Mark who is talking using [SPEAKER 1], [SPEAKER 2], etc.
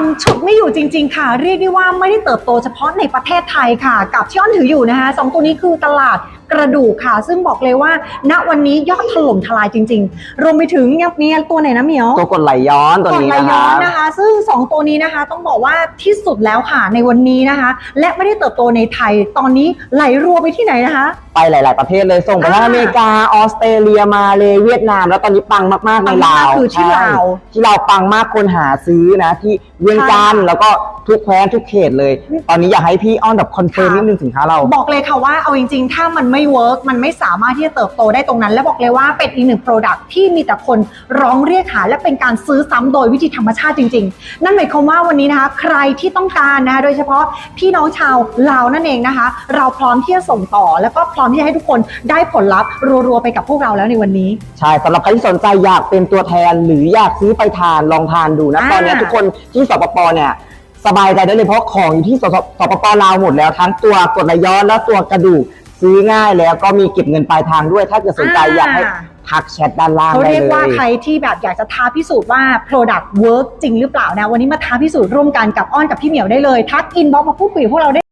[SPEAKER 1] งฉุดไม่อยู่จริง ๆ ค่ะ เรียกได้ว่าไม่ได้เติบโตเฉพาะในประเทศไทยค่ะ กับที่อ้อนถืออยู่นะคะสองตัวนี้คือตลาด กระดูกค่ะ ซึ่งบอกเลยว่า ณวันนี้ยอดถล่มทลายจริง ๆ รวมไปถึงยังมีตัวไหนนะเหมียว
[SPEAKER 2] ตัวกดไหลย้อนตัว
[SPEAKER 1] ก่อน
[SPEAKER 2] นี้
[SPEAKER 1] ไหล
[SPEAKER 2] นะค
[SPEAKER 1] ย้
[SPEAKER 2] รั
[SPEAKER 1] อน
[SPEAKER 2] บ
[SPEAKER 1] นะคะ ซึ่ง2ตัวนี้นะคะต้องบอกว่าที่สุดแล้วค่ะในวันนี้นะคะ และไม่ได้เติบโตในไทย ตอนนี้ไหลรัวไปที่ไหนนะคะ
[SPEAKER 2] ไปหลาย ๆ ประเทศเลยส่งไปทั้ง
[SPEAKER 1] อ่า
[SPEAKER 2] อเมริกาออสเตรเลียมาเลยเวียดนาม แล้วตอนนี้ปังมาก ๆ ใน
[SPEAKER 1] ปังมาก
[SPEAKER 2] ลาว
[SPEAKER 1] คือที่
[SPEAKER 2] ใช่
[SPEAKER 1] ลาว
[SPEAKER 2] ที่เราวปังมากคนหาซื้อนะที่เวียงจันทร์
[SPEAKER 1] ใช่
[SPEAKER 2] แล้วก็ทุกแคว้นทุกเขตเลย ตอนนี้อยากให้พี่อ้อนแบบคอนเฟิร์ม
[SPEAKER 1] ค่ะ
[SPEAKER 2] นิดนึงสินค้าเรา
[SPEAKER 1] บอกเลยค่ะว่าเอาจริงๆ ถ้ามันไม่เวิร์กมันไม่สามารถที่จะเติบโตได้ตรงนั้น และบอกเลยว่าเป็นอีกหนึ่งโปรดักที่มีแต่คนร้องเรียกหาและเป็นการซื้อซ้ำโดยวิธีธรรมชาติจริง ๆ นั่นหมายความว่าวันนี้นะคะใครที่ต้องการนะคะโดยเฉพาะพี่น้องชาวลาวนั่นเองนะคะ เราพร้อมที่จะส่งต่อ แล้วก็พร้อมที่จะให้ทุกคนได้ผลลัพธ์รัวๆไปกับพวกเราแล้วในวันนี้
[SPEAKER 2] ใช่สำหรับใครที่สนใจอยากเป็นตัวแทนหรืออยากซื้อไปทานลองทานดูนะ
[SPEAKER 1] อ่า
[SPEAKER 2] ตอนนี้ทุกคนที่สปปเนี่ยสบายใจได้เลยเพราะของอยู่ที่สสปปลาวหมดแล้วทั้งตัวกดไหลย้อนและตัวกระดูก ซื้อง่ายแล้วก็มีเก็บเงินปลายทางด้วย ถ้าเกิดสนใจอยากให้ทักแชทด้านล่าง
[SPEAKER 1] เขา
[SPEAKER 2] ได้
[SPEAKER 1] เรียก
[SPEAKER 2] เล
[SPEAKER 1] ว่ายใครที่แบบอยากจะท้าพิสูจน์ว่า Product work จริงหรือเปล่านะ วันนี้มาท้าพิสูจน์ร่วมกันกับอ้อนกับพี่เหมียวได้เลย ทักอินบ็อกมาพูดคุยกับพวกเราได้